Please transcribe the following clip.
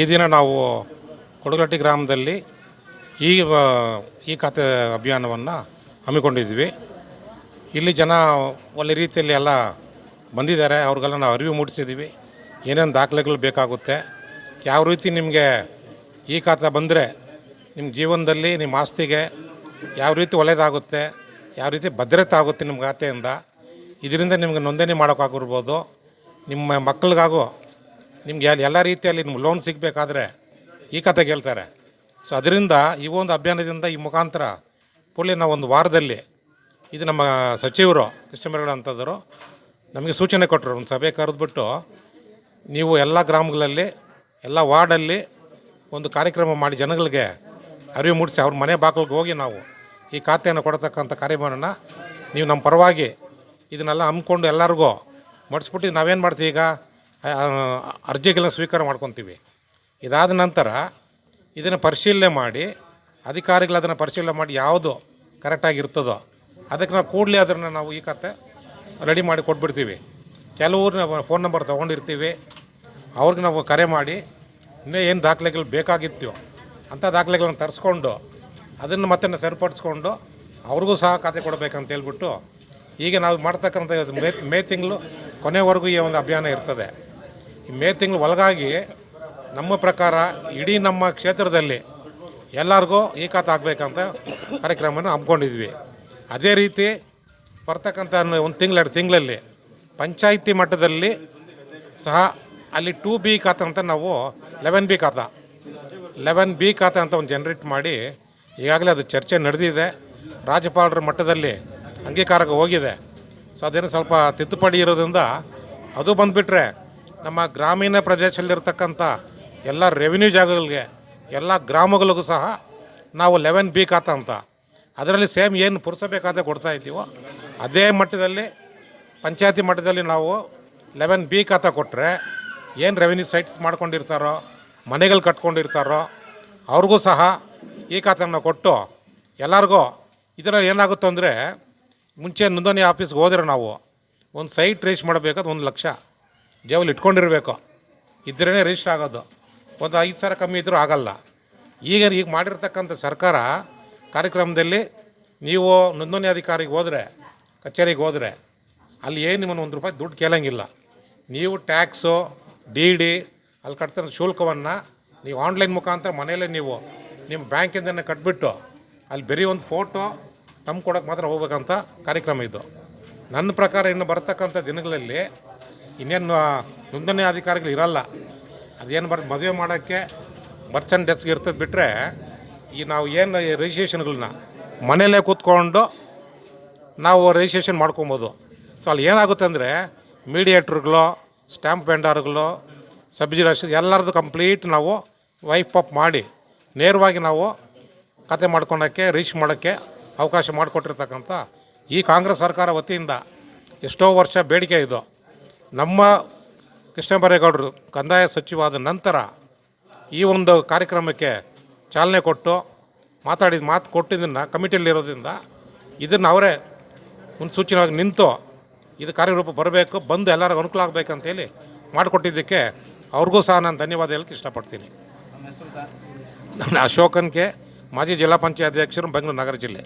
ಈ ದಿನ ನಾವು ಕೊಡಗಟ್ಟಿ ಗ್ರಾಮದಲ್ಲಿ ಈ ಈ ಖಾತೆ ಅಭಿಯಾನವನ್ನು ಹಮ್ಮಿಕೊಂಡಿದ್ವಿ. ಇಲ್ಲಿ ಜನ ಒಳ್ಳೆ ರೀತಿಯಲ್ಲಿ ಎಲ್ಲ ಬಂದಿದ್ದಾರೆ. ಅವ್ರಿಗೆಲ್ಲ ನಾವು ಅರಿವು ಮೂಡಿಸಿದ್ದೀವಿ. ಏನೇನು ದಾಖಲೆಗಳು ಬೇಕಾಗುತ್ತೆ. ಯಾವ ರೀತಿ ನಿಮಗೆ ಈ ಖಾತೆ ಬಂದರೆ ನಿಮ್ಮ ಜೀವನದಲ್ಲಿ ನಿಮ್ಮ ಆಸ್ತಿಗೆ ಯಾವ ರೀತಿ ಒಳ್ಳೆಯದಾಗುತ್ತೆ ಯಾವ ರೀತಿ ಭದ್ರತೆ ಆಗುತ್ತೆ ನಿಮ್ಮ ಖಾತೆಯಿಂದ ಇದರಿಂದ ನಿಮಗೆ ನೋಂದಣಿ ಮಾಡೋಕ್ಕಾಗಿರ್ಬೋದು ನಿಮ್ಮ ಮಕ್ಕಳಿಗಾಗೂ ನಿಮ್ಗೆ ಎಲ್ಲ ಎಲ್ಲ ರೀತಿಯಲ್ಲಿ ನಿಮ್ಗೆ ಲೋನ್ ಸಿಗಬೇಕಾದ್ರೆ ಈ ಕತೆ ಹೇಳ್ತಾರೆ ಸೊ ಅದರಿಂದ ಈ ಒಂದು ಅಭಿಯಾನದಿಂದ ಈ ಮುಖಾಂತರ ಪುಳ್ಳಿ ಒಂದು ವಾರದಲ್ಲಿ ಇದು ನಮ್ಮ ಸಚಿವರು ಕೃಷ್ಣಮೇಗೌಡ ಅಂಥದ್ದರು ನಮಗೆ ಸೂಚನೆ ಕೊಟ್ಟರು ಒಂದು ಸಭೆ ಕರೆದ್ಬಿಟ್ಟು ನೀವು ಎಲ್ಲ ಗ್ರಾಮಗಳಲ್ಲಿ, ಎಲ್ಲ ವಾರ್ಡಲ್ಲಿ ಒಂದು ಕಾರ್ಯಕ್ರಮ ಮಾಡಿ ಜನಗಳಿಗೆ ಅರಿವು ಮೂಡಿಸಿ ಅವ್ರ ಮನೆ ಬಾಗಿಲಿಗೆ ಹೋಗಿ ನಾವು ಈ ಖಾತೆಯನ್ನು ಕೊಡತಕ್ಕಂಥ ಕಾರ್ಯಕ್ರಮನ ನೀವು ನಮ್ಮ ಪರವಾಗಿ ಇದನ್ನೆಲ್ಲ ಹಮ್ಮಿಕೊಂಡು ಎಲ್ಲರಿಗೂ ಮಡಿಸ್ಬಿಟ್ಟು ನಾವೇನು ಮಾಡ್ತೀವಿ ಈಗ ಅರ್ಜಿಗೆಲ್ಲ ಸ್ವೀಕಾರ ಮಾಡ್ಕೊತೀವಿ. ಇದಾದ ನಂತರ ಇದನ್ನು ಪರಿಶೀಲನೆ ಮಾಡಿ, ಅಧಿಕಾರಿಗಳು ಅದನ್ನು ಪರಿಶೀಲನೆ ಮಾಡಿ ಯಾವುದು ಕರೆಕ್ಟಾಗಿ ಇರ್ತದೋ, ಅದಕ್ಕೆ ನಾವು ಕೂಡಲೇ ಅದನ್ನು ನಾವು ಈ ಕತೆ ರೆಡಿ ಮಾಡಿ ಕೊಟ್ಬಿಡ್ತೀವಿ. ಕೆಲವರು ಫೋನ್ ನಂಬರ್ ತೊಗೊಂಡಿರ್ತೀವಿ, ಅವ್ರಿಗೆ ನಾವು ಕರೆ ಮಾಡಿ, ಇನ್ನೂ ಏನು ದಾಖಲೆಗಳು ಬೇಕಾಗಿತ್ತು ಅಂಥ ದಾಖಲೆಗಳನ್ನ ತರಿಸ್ಕೊಂಡು, ಅದನ್ನು ಮತ್ತೆ ಸರಿಪಡಿಸ್ಕೊಂಡು, ಅವ್ರಿಗೂ ಸಹ ಖಾತೆ ಕೊಡಬೇಕಂತ ಹೇಳ್ಬಿಟ್ಟು ಈಗ ನಾವು ಮಾಡ್ತಕ್ಕಂಥ ಮೇ ಮೇ ತಿಂಗಳು ಕೊನೆವರೆಗೂ ಈ ಒಂದು ಅಭಿಯಾನ ಇರ್ತದೆ. ಈ ಮೇ ತಿಂಗಳು ಒಳಗಾಗಿ ನಮ್ಮ ಪ್ರಕಾರ ಇಡೀ ನಮ್ಮ ಕ್ಷೇತ್ರದಲ್ಲಿ ಎಲ್ಲರಿಗೂ ಈ ಆಗಬೇಕಂತ ಕಾರ್ಯಕ್ರಮವನ್ನು ಹಮ್ಮಿಕೊಂಡಿದ್ವಿ. ಅದೇ ರೀತಿ ಬರ್ತಕ್ಕಂಥ ಒಂದು ತಿಂಗಳು, ಎರಡು ತಿಂಗಳಲ್ಲಿ ಪಂಚಾಯಿತಿ ಮಟ್ಟದಲ್ಲಿ ಸಹ ಅಲ್ಲಿ ಟೂ ಬಿ ಖಾತೆ ಅಂತ ನಾವು ಲೆವೆನ್ ಬಿ ಖಾತೆ, ಲೆವೆನ್ ಬಿ ಖಾತೆ ಅಂತ ಒಂದು ಜನ್ರೇಟ್ ಮಾಡಿ ಈಗಾಗಲೇ ಅದು ಚರ್ಚೆ ನಡೆದಿದೆ. ರಾಜ್ಯಪಾಲರ ಮಟ್ಟದಲ್ಲಿ ಅಂಗೀಕಾರಕ್ಕೆ ಹೋಗಿದೆ. ಸೊ, ಅದೇನು ಸ್ವಲ್ಪ ತಿದ್ದುಪಡಿ ಇರೋದ್ರಿಂದ ಅದು ಬಂದುಬಿಟ್ರೆ ನಮ್ಮ ಗ್ರಾಮೀಣ ಪ್ರದೇಶದಲ್ಲಿರ್ತಕ್ಕಂಥ ಎಲ್ಲ ರೆವಿನ್ಯೂ ಜಾಗಗಳಿಗೆ, ಎಲ್ಲ ಗ್ರಾಮಗಳಿಗೂ ಸಹ ನಾವು ಲೆವೆನ್ ಬಿ ಖಾತ ಅಂತ, ಅದರಲ್ಲಿ ಸೇಮ್ ಏನು ಪುರಸಭೆ ಖಾತೆ ಕೊಡ್ತಾ ಇದ್ದೀವೋ, ಅದೇ ಮಟ್ಟದಲ್ಲಿ, ಪಂಚಾಯತಿ ಮಟ್ಟದಲ್ಲಿ ನಾವು ಲೆವೆನ್ ಬಿ ಖಾತ ಕೊಟ್ಟರೆ ಏನು ರೆವಿನ್ಯೂ ಸೈಟ್ಸ್ ಮಾಡ್ಕೊಂಡಿರ್ತಾರೋ, ಮನೆಗಳು ಕಟ್ಕೊಂಡಿರ್ತಾರೋ, ಅವ್ರಿಗೂ ಸಹ ಈ ಖಾತೆಯನ್ನು ಕೊಟ್ಟು ಎಲ್ಲರಿಗೂ ಇದರಲ್ಲಿ ಏನಾಗುತ್ತೆ ಅಂದರೆ ಮುಂಚೆ ನೋಂದಣಿ ಆಫೀಸ್ಗೆ ಹೋದ್ರೆ ನಾವು ಒಂದು ಸೈಟ್ ರಿಜಿಸ್ಟರ್ ಮಾಡಬೇಕಾದ ಒಂದು ಲಕ್ಷ. ಜೇವಲ್ಲಿ ಇಟ್ಕೊಂಡಿರಬೇಕು. ಇದ್ರೇ ರಿಜಿಸ್ಟರ್ ಆಗೋದು. ಒಂದು ಐದು ಸಾವಿರ ಕಮ್ಮಿ ಇದ್ದರೂ ಆಗಲ್ಲ. ಈಗ ಈಗ ಮಾಡಿರ್ತಕ್ಕಂಥ ಸರ್ಕಾರ ಕಾರ್ಯಕ್ರಮದಲ್ಲಿ ನೀವು ನೋಂದಣಿ ಅಧಿಕಾರಿಗೆ ಹೋದರೆ, ಕಚೇರಿಗೆ ಹೋದರೆ, ಅಲ್ಲಿ ಏನು ನಿಮ್ಮನ್ನು ಒಂದು ರೂಪಾಯಿ ದುಡ್ಡು ಕೇಳೋಂಗಿಲ್ಲ. ನೀವು ಟ್ಯಾಕ್ಸು, ಡಿ ಡಿ, ಅಲ್ಲಿ ಕಟ್ತಿರೋ ಶುಲ್ಕವನ್ನು ನೀವು ಆನ್ಲೈನ್ ಮುಖಾಂತರ ಮನೆಯಲ್ಲೇ ನೀವು ನಿಮ್ಮ ಬ್ಯಾಂಕಿಂದನೇ ಕಟ್ಬಿಟ್ಟು, ಅಲ್ಲಿ ಬರೀ ಒಂದು ಫೋಟೋ ತಮ್ಮ ಕೊಡೋಕೆ ಮಾತ್ರ ಹೋಗ್ಬೇಕಂತ ಕಾರ್ಯಕ್ರಮ ಇದು. ನನ್ನ ಪ್ರಕಾರ ಇನ್ನು ಬರ್ತಕ್ಕಂಥ ದಿನಗಳಲ್ಲಿ ಇನ್ನೇನು ನೋಂದಣಿ ಅಧಿಕಾರಿಗಳು ಇರಲ್ಲ. ಅದೇನು ಬರ್, ಮದುವೆ ಮಾಡೋಕ್ಕೆ ಮರ್ಚೆಂಟ್ ಡೆಸ್ಕ್ ಇರ್ತದೆ ಬಿಟ್ಟರೆ ಈ ನಾವು ಏನು ರಿಜಿಸ್ಟ್ರೇಷನ್ಗಳನ್ನ ಮನೆಯಲ್ಲೇ ಕೂತ್ಕೊಂಡು ನಾವು ರಿಜಿಸ್ಟ್ರೇಷನ್ ಮಾಡ್ಕೊಬೋದು. ಸೊ ಅಲ್ಲಿ ಏನಾಗುತ್ತೆ ಅಂದರೆ ಮೀಡಿಯೇಟ್ರ್ಗಳು ಸ್ಟ್ಯಾಂಪ್ ವೆಂಡರ್ಗಳು ಸಬ್ಜಿ ರಾಶಿ ಎಲ್ಲರದ್ದು ಕಂಪ್ಲೀಟ್ ನಾವು ವೈಪ್ ಅಪ್ ಮಾಡಿ ನೇರವಾಗಿ ನಾವು ಕತೆ ಮಾಡ್ಕೊಳಕ್ಕೆ ರೀಚ್ ಮಾಡೋಕ್ಕೆ ಅವಕಾಶ ಮಾಡಿಕೊಟ್ಟಿರ್ತಕ್ಕಂಥ ಈ ಕಾಂಗ್ರೆಸ್ ಸರ್ಕಾರ ವತಿಯಿಂದ ಎಷ್ಟೋ ವರ್ಷ ಬೇಡಿಕೆ ಇದು. ನಮ್ಮ ಕೃಷ್ಣಬೈರೇಗೌಡರು ಕಂದಾಯ ಸಚಿವಾದ ನಂತರ ಈ ಒಂದು ಕಾರ್ಯಕ್ರಮಕ್ಕೆ ಚಾಲನೆ ಕೊಟ್ಟು ಮಾತಾಡಿದ ಮಾತು ಕೊಟ್ಟಿದ್ದನ್ನು ಕಮಿಟಿಯಲ್ಲಿರೋದ್ರಿಂದ ಇದನ್ನು ಅವರೇ ಮುನ್ಸೂಚನೆಯಾಗಿ ನಿಂತು ಇದು ಕಾರ್ಯರೂಪ ಬರಬೇಕು ಬಂದು ಎಲ್ಲರಿಗೂ ಅನುಕೂಲ ಆಗಬೇಕಂತೇಳಿ ಮಾಡಿಕೊಟ್ಟಿದ್ದಕ್ಕೆ ಅವ್ರಿಗೂ ಸಹ ನಾನು ಧನ್ಯವಾದ ಹೇಳಕ್ಕೆ ಇಷ್ಟಪಡ್ತೀನಿ. ನನ್ನ ನಾನು ಅಶೋಕನ್ಗೆ ಮಾಜಿ ಜಿಲ್ಲಾ ಪಂಚಾಯತ್ ಅಧ್ಯಕ್ಷರು ಬೆಂಗಳೂರು ನಗರ ಜಿಲ್ಲೆ.